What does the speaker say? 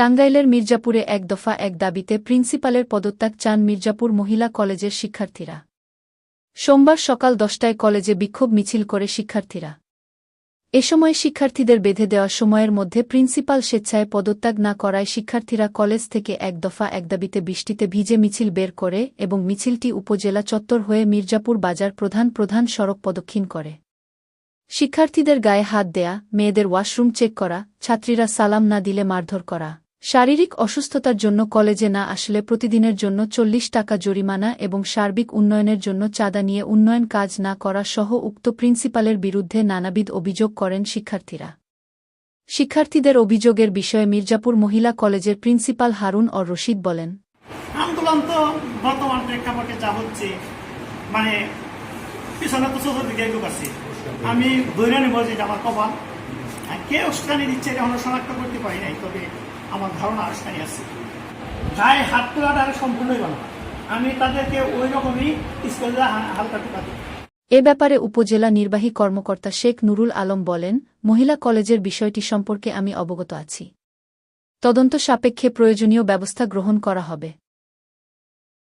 টাঙ্গাইলের মির্জাপুরে এক দফা এক দাবিতে প্রিন্সিপালের পদত্যাগ চান মির্জাপুর মহিলা কলেজের শিক্ষার্থীরা। সোমবার সকাল দশটায় কলেজে বিক্ষোভ মিছিল করে শিক্ষার্থীরা। এ সময় শিক্ষার্থীদের বেঁধে দেওয়া সময়ের মধ্যে প্রিন্সিপাল স্বেচ্ছায় পদত্যাগ না করায় শিক্ষার্থীরা কলেজ থেকে এক দফা এক দাবিতে বৃষ্টিতে ভিজে মিছিল বের করে এবং মিছিলটি উপজেলা চত্বর হয়ে মির্জাপুর বাজার প্রধান প্রধান সড়ক প্রদক্ষিণ করে। শিক্ষার্থীদের গায়ে হাত দেয়া, মেয়েদের ওয়াশরুম চেক করা, ছাত্রীরা সালাম না দিলে মারধর করা। শারীরিক অসুস্থতার জন্য কলেজে না আসলে প্রতিদিনের জন্য চল্লিশ টাকা জরিমানা এবং সার্বিক উন্নয়নের জন্য চাঁদা নিয়ে উন্নয়ন কাজ না করা সহ উক্ত প্রিন্সিপালের বিরুদ্ধে নানাবিধ অভিযোগ করেন শিক্ষার্থীরা। শিক্ষার্থীদের অভিযোগের বিষয়ে মির্জাপুর মহিলা কলেজের প্রিন্সিপাল হারুন অর রশিদ বলেন, আন্দোলন তো বর্তমান প্রেক্ষাপটে যা হচ্ছে মানে পিছনে তো লোক আছে। আমি ধরে নেব যে আমার কপাল। আর কে উস্কানি দিচ্ছে শনাক্ত করতে পারি নাই, তবে আমার ধারণা আসতে আছে। গায়ে হাত তোলাটা সম্পূর্ণই ভালো আমি তাদেরকে ওই রকমই স্কুলে হালকা টোকা দিই। এ ব্যাপারে উপজেলা নির্বাহী কর্মকর্তা শেখ নুরুল আলম বলেন, মহিলা কলেজের বিষয়টি সম্পর্কে আমি অবগত আছি। তদন্ত সাপেক্ষে প্রয়োজনীয় ব্যবস্থা গ্রহণ করা হবে।